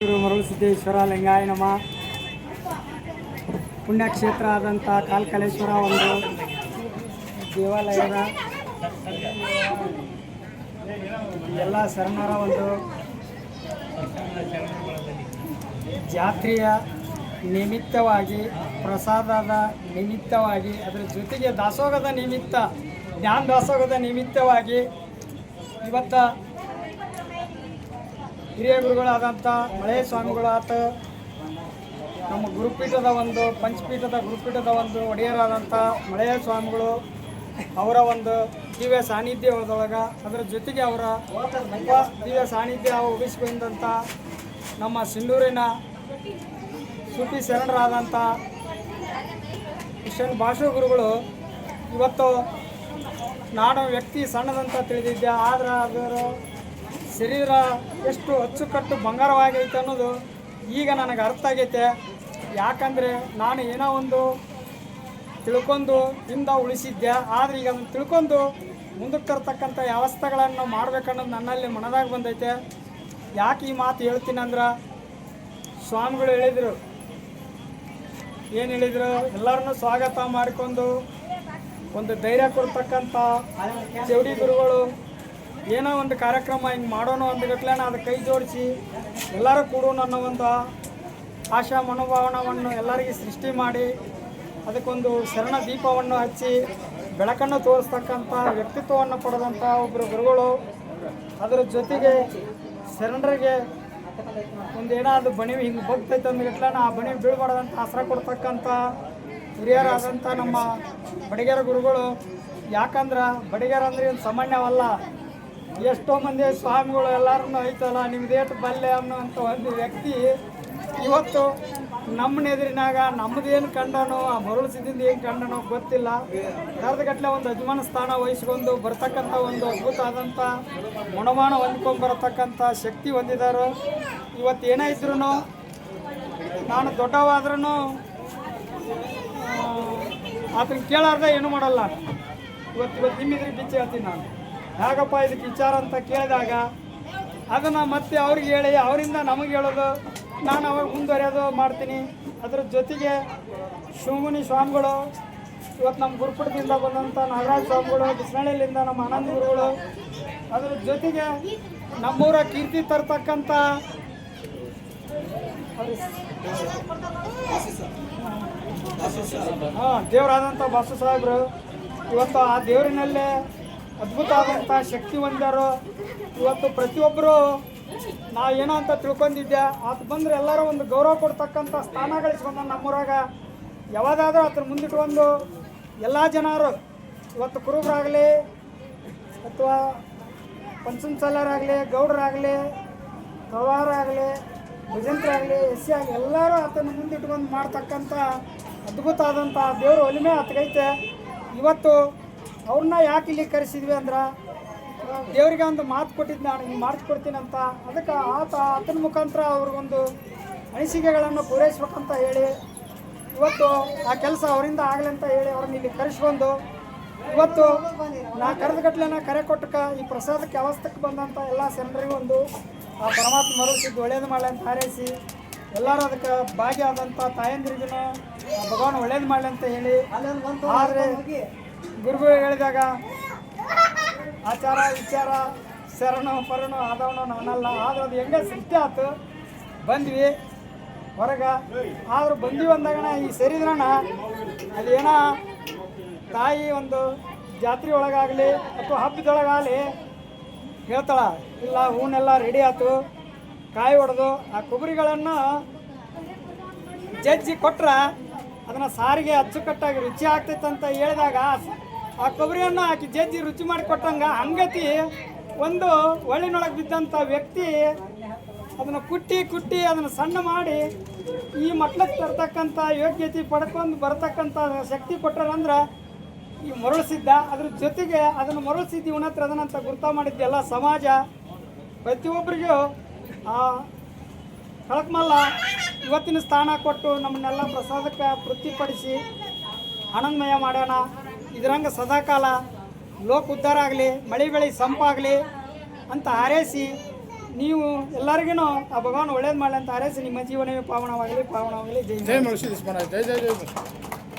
ಮರುಳಸಿದ್ದೇಶ್ವರ ಲಿಂಗಾಯನಮ ಪುಣ್ಯಕ್ಷೇತ್ರ ಆದಂಥ ಕಾಲ್ಕಲೇಶ್ವರ ಒಂದು ದೇವಾಲಯದ ಎಲ್ಲ ಶರಣರ ಒಂದು ಜಾತ್ರೆಯ ನಿಮಿತ್ತವಾಗಿ, ಪ್ರಸಾದದ ನಿಮಿತ್ತವಾಗಿ, ಅದರ ಜೊತೆಗೆ ದಾಸೋಗದ ನಿಮಿತ್ತ, ಜ್ಞಾನ ದಾಸೋಗದ ನಿಮಿತ್ತವಾಗಿ ಇವತ್ತ ಹಿರಿಯ ಗುರುಗಳಾದಂಥ ಮಳೆಯ ಸ್ವಾಮಿಗಳಾತ ನಮ್ಮ ಗುರುಪೀಠದ ಒಂದು ಪಂಚಪೀಠದ ಗುರುಪೀಠದ ಒಂದು ಒಡೆಯರಾದಂಥ ಮಳೆಯ ಸ್ವಾಮಿಗಳು, ಅವರ ಒಂದು ದಿವ್ಯ ಸಾನ್ನಿಧ್ಯವದೊಳಗೆ ಅದರ ಜೊತೆಗೆ ಅವರ ದಿವ್ಯ ಸಾನ್ನಿಧ್ಯ ಉಗಿಸಿಕೊಂಡಂಥ ನಮ್ಮ ಸಿಂಧೂರಿನ ಸುಪಿ ಶರಣರಾದಂಥ ಕಿಶನ್ ಭಾಷು ಗುರುಗಳು ಇವತ್ತು ನಾನು ವ್ಯಕ್ತಿ ಸಣ್ಣದಂತ ತಿಳಿದಿದ್ದೆ, ಆದರೆ ಅದರ ಶರೀರ ಎಷ್ಟು ಅಚ್ಚುಕಟ್ಟು ಬಂಗಾರವಾಗೈತೆ ಅನ್ನೋದು ಈಗ ನನಗೆ ಅರ್ಥ ಆಗೈತೆ. ಯಾಕಂದರೆ ನಾನು ಏನೋ ಒಂದು ತಿಳ್ಕೊಂಡು ಹಿಂದೆ ಉಳಿಸಿದ್ದೆ. ಆದರೆ ಈಗ ಅದನ್ನು ತಿಳ್ಕೊಂಡು ಮುಂದಕ್ಕೆ ತರ್ತಕ್ಕಂಥ ವ್ಯವಸ್ಥೆಗಳನ್ನು ಮಾಡ್ಬೇಕನ್ನೋದು ನನ್ನಲ್ಲಿ ಮನದಾಗ ಬಂದೈತೆ. ಯಾಕೆ ಈ ಮಾತು ಹೇಳ್ತೀನಿ ಅಂದ್ರೆ ಸ್ವಾಮಿಗಳು ಹೇಳಿದರು. ಏನು ಹೇಳಿದರು? ಎಲ್ಲರನ್ನೂ ಸ್ವಾಗತ ಮಾಡಿಕೊಂಡು ಒಂದು ಧೈರ್ಯ ಕೊಡ್ತಕ್ಕಂಥ ಚೌಡಿ ಗುರುಗಳು ಏನೋ ಒಂದು ಕಾರ್ಯಕ್ರಮ ಹಿಂಗೆ ಮಾಡೋಣ ಅಂದಗಟ್ಲೆ ಅದು ಕೈ ಜೋಡಿಸಿ ಎಲ್ಲರೂ ಕೂಡ ಅನ್ನೋ ಒಂದು ಆಶಾ ಮನೋಭಾವನವನ್ನು ಎಲ್ಲರಿಗೆ ಸೃಷ್ಟಿ ಮಾಡಿ ಅದಕ್ಕೊಂದು ಶರಣ ದೀಪವನ್ನು ಹಚ್ಚಿ ಬೆಳಕನ್ನು ತೋರಿಸ್ತಕ್ಕಂಥ ವ್ಯಕ್ತಿತ್ವವನ್ನು ಪಡೆದಂಥ ಒಬ್ಬರು ಗುರುಗಳು, ಅದರ ಜೊತೆಗೆ ಶರಣರಿಗೆ ಒಂದೇನಾದ್ರು ಬಣಿವು ಹಿಂಗೆ ಬಗ್ತೈತೆ ಅಂದ್ಗಟ್ಲೆ ಆ ಬಣಿ ಬೀಳ್ಬಾರ್ದಂತ ಆಸರ ಕೊಡ್ತಕ್ಕಂಥ ಹಿರಿಯರಾದಂಥ ನಮ್ಮ ಬಡಿಗೆರ ಗುರುಗಳು. ಯಾಕಂದ್ರೆ ಬಡಿಗೆರ ಅಂದ್ರೆ ಏನು ಸಾಮಾನ್ಯವಲ್ಲ ಎಷ್ಟೋ ಮಂದಿ ಸ್ವಾಮಿಗಳು ಎಲ್ಲರನ್ನೂ ಐತಲ್ಲ ನಿಮ್ದೇಟು ಬಲ್ಲೆ ಅನ್ನೋಂಥ ಒಂದು ವ್ಯಕ್ತಿ ಇವತ್ತು ನಮ್ಮನ್ನ ಎದುರಿನಾಗ ನಮ್ಮದೇನು ಕಂಡನೋ, ಆ ಮರುಳು ಸಿದ್ದಿಂದ ಏನು ಕಂಡನೋ ಗೊತ್ತಿಲ್ಲ. ಕರೆದಗಟ್ಲೆ ಒಂದು ಅಜಮಾನ ಸ್ಥಾನ ವಹಿಸ್ಕೊಂಡು ಬರ್ತಕ್ಕಂಥ ಒಂದು ಅದ್ಭುತ ಆದಂಥ ಗುಣಮಾನ ಹೊಂದ್ಕೊಂಡು ಬರತಕ್ಕಂಥ ಶಕ್ತಿ ಹೊಂದಿದ್ದಾರೆ ಇವತ್ತು ಏನೇ ಇದ್ರೂ ನಾನು ದೊಡ್ಡವಾದ್ರೂ ಆತನ ಕೇಳಾರ್ದೆ ಏನು ಮಾಡಲ್ಲ. ಇವತ್ತು ಇವತ್ತು ನಿಮ್ಮಿದ್ರೆ ಬಿಚ್ಚಿ ಹೇಳ್ತೀನಿ ನಾನು. ಹೇಗಪ್ಪ ಇದಕ್ಕೆ ವಿಚಾರ ಅಂತ ಕೇಳಿದಾಗ ಅದನ್ನು ಮತ್ತೆ ಅವ್ರಿಗೆ ಹೇಳಿ, ಅವರಿಂದ ನಮಗೆ ಹೇಳೋದು, ನಾನು ಅವಾಗ ಮುಂದುವರಿಯೋದು ಮಾಡ್ತೀನಿ. ಅದರ ಜೊತೆಗೆ ಶಿವಮುನಿ ಸ್ವಾಮಿಗಳು, ಇವತ್ತು ನಮ್ಮ ಗುರುಪುಟದಿಂದ ಬಂದಂಥ ನಾಗರಾಜ ಸ್ವಾಮಿಗಳು ಬಿಸ್ನಳ್ಳಿಯಿಂದ ನಮ್ಮ ಆನಂದ ಗುರುಗಳು, ಅದರ ಜೊತೆಗೆ ನಮ್ಮೂರ ಕೀರ್ತಿ ತರ್ತಕ್ಕಂಥ ಹಾಂ ದೇವರಾದಂಥ ಬಾಸು ಸಾಹೇಬರು ಇವತ್ತು ಆ ದೇವರಿನಲ್ಲೇ ಅದ್ಭುತ ಆದಂಥ ಶಕ್ತಿ ಹೊಂದ್ಯಾರು ಇವತ್ತು ಪ್ರತಿಯೊಬ್ಬರು ನಾ ಏನೋ ಅಂತ ತಿಳ್ಕೊಂಡಿದ್ದೆ. ಆತ ಬಂದ್ರೆ ಎಲ್ಲರೂ ಒಂದು ಗೌರವ ಕೊಡ್ತಕ್ಕಂಥ ಸ್ಥಾನ ಗಳಿಸ್ಕೊಂಡ ನಮ್ಮೂರಾಗ. ಯಾವಾಗಾದ್ರೂ ಅದ್ರ ಮುಂದಿಟ್ಕೊಂಡು ಎಲ್ಲ ಜನರು, ಇವತ್ತು ಕುರುಬರಾಗಲಿ ಅಥವಾ ಪಂಚಮಸಾಲರಾಗಲಿ, ಗೌಡರಾಗಲಿ ತಳವಾರಾಗಲಿ ಭಜಂತರಾಗಲಿ ಎಸ್ ಸಿ ಆಗಲಿ, ಎಲ್ಲರೂ ಆತನ ಮುಂದಿಟ್ಕೊಂಡು ಮಾಡ್ತಕ್ಕಂಥ ಅದ್ಭುತ ಆದಂಥ ದೇವ್ರ ಒಲಿಮೆ ಆತಗೈತೆ. ಇವತ್ತು ಅವ್ರನ್ನ ಯಾಕೆ ಇಲ್ಲಿ ಕರೆಸಿದ್ವಿ ಅಂದ್ರೆ, ದೇವರಿಗೆ ಒಂದು ಮಾತು ಕೊಟ್ಟಿದ್ದು ನಾನು ಹಿಂಗೆ ಅಂತ. ಅದಕ್ಕೆ ಆತ, ಆತನ ಮುಖಾಂತರ ಅವ್ರಿಗೊಂದು ಅನಿಸಿಕೆಗಳನ್ನು ಪೂರೈಸ್ಬೇಕಂತ ಹೇಳಿ, ಇವತ್ತು ಆ ಕೆಲಸ ಅವರಿಂದ ಆಗಲಿ ಅಂತ ಹೇಳಿ ಅವ್ರನ್ನ ಇಲ್ಲಿ ಕರೆಸ್ಕೊಂಡು ಇವತ್ತು ನಾ ಕರೆದಗಟ್ಲೆನ ಕರೆ ಕೊಟ್ಟಕ ಈ ಪ್ರಸಾದಕ್ಕೆ ಅವಸ್ಥಕ್ಕೆ ಬಂದಂಥ ಎಲ್ಲ ಜನರಿಗೂ ಒಂದು ಆ ಪರಮಾತ್ಮ ಮರುಸಿದ್ದು ಒಳ್ಳೇದು ಮಾಡಲಿ ಅಂತ ಹಾರೈಸಿ, ಎಲ್ಲರೂ ಅದಕ್ಕೆ ಭಾಗಿಯಾದಂಥ ತಾಯಂದ್ರಿಗೂ ಭಗವಾನ್ ಒಳ್ಳೇದು ಮಾಡಲಿ ಅಂತ ಹೇಳಿ, ಆದರೆ ಗುರುಗಳು ಹೇಳಿದಾಗ, ಆಚಾರ, ವಿಚಾರ, ಶರಣ ಪರಣ ಆದವನು, ನಾನಲ್ಲ. ಆದ್ರೆ ಅದು ಹೆಂಗೆ ಸೃಷ್ಟಿ ಆಯ್ತು ಬಂದ್ವಿ. ಹೊರಗೆ. ಆದ್ರೂ ಬಂದ್ವಿ ಅಂದಾಗಣ ಈ ಸೇರಿದ್ರಣ ಅದೇನ ತಾಯಿ ಒಂದು ಜಾತ್ರೆ ಒಳಗಾಗಲಿ ಅಥವಾ ಹಬ್ಬದೊಳಗಾಗಲಿ ಹೇಳ್ತಾಳ, ಇಲ್ಲ, ಹೂನೆಲ್ಲ ರೆಡಿ ಆಯ್ತು ಕಾಯಿ ಹೊಡೆದು ಆ ಕೊಬ್ಬರಿಗಳನ್ನು ಜಜ್ಜಿ ಕೊಟ್ರ ಅದನ್ನ ಸಾರಿಗೆ ಅಚ್ಚುಕಟ್ಟಾಗಿ ರುಚಿ ಆಗ್ತೈತೆ ಅಂತ ಹೇಳಿದಾಗ ಆ ಕೊಬ್ಬರಿಯನ್ನು ಹಾಕಿ ಜಜ್ಜಿ ರುಚಿ ಮಾಡಿ ಕೊಟ್ಟಂಗ ಹಂಗತಿ ಒಂದು ಒಳ್ಳಿನೊಳಗೆ ಬಿದ್ದಂಥ ವ್ಯಕ್ತಿ ಅದನ್ನು ಕುಟ್ಟಿ ಕುಟ್ಟಿ ಅದನ್ನು ಸಣ್ಣ ಮಾಡಿ ಈ ಮಟ್ಲಕ್ಕೆ ತರ್ತಕ್ಕಂಥ ಯೋಗ್ಯತೆ ಪಡ್ಕೊಂಡು ಬರ್ತಕ್ಕಂಥ ಶಕ್ತಿ ಕೊಟ್ಟರಂದ್ರೆ ಈ ಮರಳಿಸಿದ್ದ ಅದ್ರ ಜೊತೆಗೆ ಅದನ್ನು ಮರಳಿಸಿದ್ದು ಇವನ ಹತ್ರ ಅದನ್ನಂತ ಗುರ್ತ ಮಾಡಿದ್ದೆಲ್ಲ ಸಮಾಜ ಪ್ರತಿಯೊಬ್ಬರಿಗೂ ಆ ಕಳಕ್ಮಲ್ಲ ಇವತ್ತಿನ ಸ್ಥಾನ ಕೊಟ್ಟು ನಮ್ಮನ್ನೆಲ್ಲ ಪ್ರಸಾದಕ್ಕೆ ತೃಪ್ತಿಪಡಿಸಿ ಆನಂದಮಯ ಮಾಡೋಣ ಇದರಂಗೆ ಸದಾಕಾಲ ಲೋಕ ಉದ್ಧಾರ ಆಗಲಿ ಮಳೆ ಬೆಳೆ ಸಂಪಾಗಲಿ ಅಂತ ಹಾರೈಸಿ ನೀವು ಎಲ್ಲರಿಗೂ ಆ ಭಗವಾನ್ ಒಳ್ಳೇದು ಮಾಡಲಿ ಅಂತ ಹಾರೈಸಿ ನಿಮ್ಮ ಜೀವನವೇ ಪಾವನವಾಗಲಿ ಪಾವನವಾಗಲಿ. ಜೈ ಜೈ ಜೈ ಜೈ